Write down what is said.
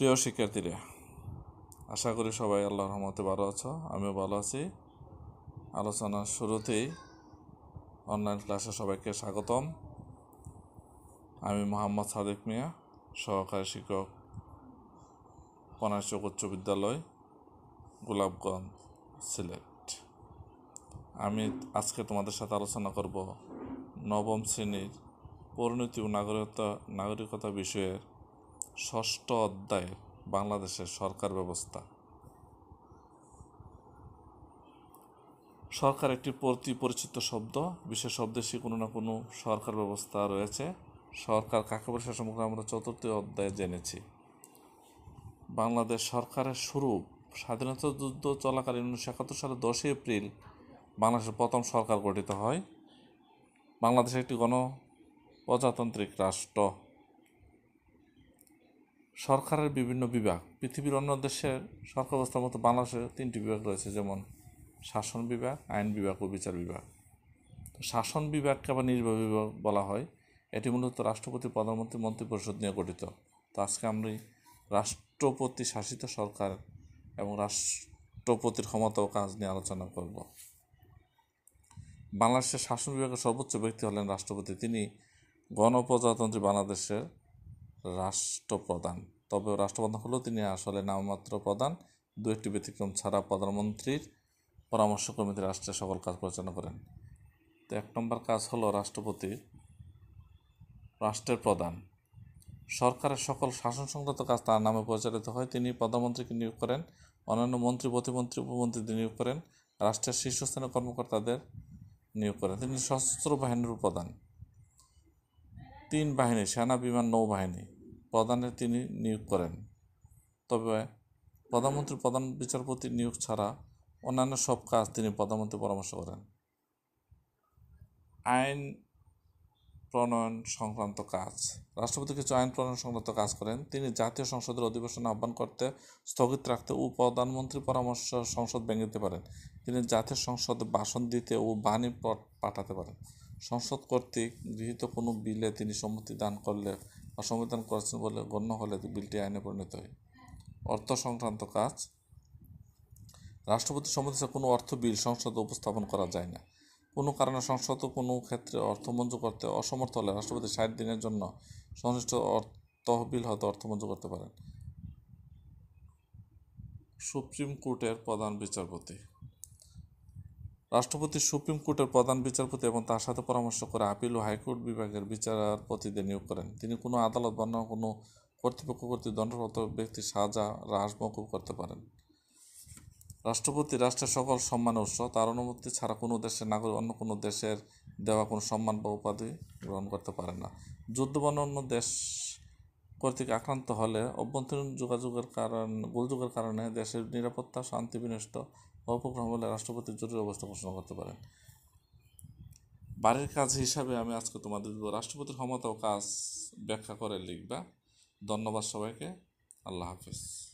প্রিয় শিক্ষার্থীরা, আশা করি সবাই আল্লাহর রহমতে ভালো আছো। আমিও ভালো আছি। আলোচনার শুরুতেই অনলাইন ক্লাসে সবাইকে স্বাগতম। আমি মোহাম্মদ সাদেক মিয়া, সহকারী শিক্ষক কনাচক উচ্চ বিদ্যালয়, গোলাপগঞ্জ, সিলেট। আমি আজকে তোমাদের সাথে আলোচনা করব নবম শ্রেণির পরিণতি ও নাগরিকতা নাগরিকতা বিষয়ের ষষ্ঠ অধ্যায়, বাংলাদেশের সরকার ব্যবস্থা। সরকার একটি প্রতি পরিচিত শব্দ, বিশেষ শব্দে কোনো না কোনো সরকার ব্যবস্থা রয়েছে। সরকার কাকে বলে সে সম্পর্কে আমরা চতুর্থ অধ্যায়ে জেনেছি। বাংলাদেশ সরকারের শুরু স্বাধীনতা যুদ্ধ চলাকালীন উনিশশো একাত্তর সালে দশই এপ্রিল বাংলাদেশের প্রথম সরকার গঠিত হয়। বাংলাদেশ একটি গণ প্রজাতান্ত্রিক রাষ্ট্র। সরকারের বিভিন্ন বিভাগ, পৃথিবীর অন্য দেশের সরকার ব্যবস্থার মতো বাংলাদেশের তিনটি বিভাগ রয়েছে, যেমন শাসন বিভাগ, আইন বিভাগ ও বিচার বিভাগ। শাসন বিভাগকে আবার নির্বাহ বিভাগ বলা হয়। এটি মূলত রাষ্ট্রপতি, প্রধানমন্ত্রী, মন্ত্রিপরিষদ নিয়ে গঠিত। তো আজকে আমরা রাষ্ট্রপতি শাসিত সরকার এবং রাষ্ট্রপতির ক্ষমতা ও কাজ নিয়ে আলোচনা করব। বাংলাদেশের শাসন বিভাগের সর্বোচ্চ ব্যক্তি হলেন রাষ্ট্রপতি। তিনি গণপ্রজাতন্ত্রী বাংলাদেশের রাষ্ট্রপ্রধান। তবে রাষ্ট্রপ্রধান হলেও তিনি আসলে নামমাত্র প্রধান। দু একটি ব্যতিক্রম ছাড়া প্রধানমন্ত্রীর পরামর্শ কমিটি রাষ্ট্রের সকল কাজ পরিচালনা করেন। তো এক নম্বর কাজ হলো রাষ্ট্রপতি, রাষ্ট্রের প্রধান। সরকারের সকল শাসন সংক্রান্ত কাজ তার নামে পরিচালিত হয়। তিনি প্রধানমন্ত্রীকে নিয়োগ করেন, অন্যান্য মন্ত্রী, প্রতিমন্ত্রী, উপমন্ত্রীদের নিয়োগ করেন, রাষ্ট্রের শীর্ষস্থানীয় কর্মকর্তাদের নিয়োগ করেন। তিনি সশস্ত্র বাহিনীর প্রধান। তিন বাহিনী, সেনা, বিমান, নৌবাহিনী প্রধানের তিনি নিয়োগ করেন। তবে প্রধানমন্ত্রী, প্রধান বিচারপতি নিয়োগ ছাড়া অন্যান্য সব কাজ তিনি প্রধানমন্ত্রী পরামর্শ করেন। আইন প্রণয়ন সংক্রান্ত কাজ। রাষ্ট্রপতি কিছু আইন প্রণয়ন সংক্রান্ত কাজ করেন। তিনি জাতীয় সংসদের অধিবেশন আহ্বান করতে স্থগিত রাখতে ও প্রধানমন্ত্রী পরামর্শ সংসদ ভেঙে দিতে পারেন। তিনি জাতীয় সংসদে ভাষণ দিতে ও বাণী পাঠাতে পারেন। সংসদ কর্তৃক গৃহীত কোনো বিলে তিনি সম্মতি দান করলে বা সংবিধান করেছেন বলে গণ্য হলে বিলটি আইনে পরিণত হয়। অর্থ সংক্রান্ত কাজ। রাষ্ট্রপতি সম্মতি কোনো অর্থ বিল সংসদে উপস্থাপন করা যায় না। কোনো কারণে সংসদ কোনো ক্ষেত্রে অর্থ মঞ্জুর করতে অসমর্থ হলে রাষ্ট্রপতি ষাট দিনের জন্য সংশ্লিষ্ট তহবিল হয়তো অর্থ মঞ্জুর করতে পারেন। সুপ্রিম কোর্টের প্রধান বিচারপতি। রাষ্ট্রপতি, সুপ্রিম কোর্টের প্রধান বিচারপতি এবং তার সাথে পরামর্শ করে আপিল ও হাইকোর্ট বিভাগের বিচারপতিদের নিয়োগ করেন। তিনি কোনো আদালত বা কোনো কর্তৃপক্ষ কর্তৃক দণ্ডপ্রাপ্ত ব্যক্তির সাজা হ্রাস মকুব করতে পারেন। রাষ্ট্রপতি রাষ্ট্রের সকল সম্মানের উৎস, তার অনুমতি ছাড়া কোনো দেশের নাগরিক অন্য কোনো দেশের দেওয়া কোনো সম্মান বা উপাধি গ্রহণ করতে পারে না। যুদ্ধ অন্য দেশ কর্তৃক আক্রান্ত হলে অভ্যন্তরীণ যোগাযোগের কারণ গোলযোগের কারণে দেশের নিরাপত্তা শান্তি বিনষ্ট বা উপগ্রহ হলে রাষ্ট্রপতি জরুরি অবস্থা ঘোষণা করতে পারেন। বাড়ির কাজ হিসাবে আমি আজকে তোমাদের দিব। রাষ্ট্রপতির ক্ষমতা ও কাজ ব্যাখ্যা করে লিখবা। ধন্যবাদ সবাইকে। আল্লাহ হাফিজ।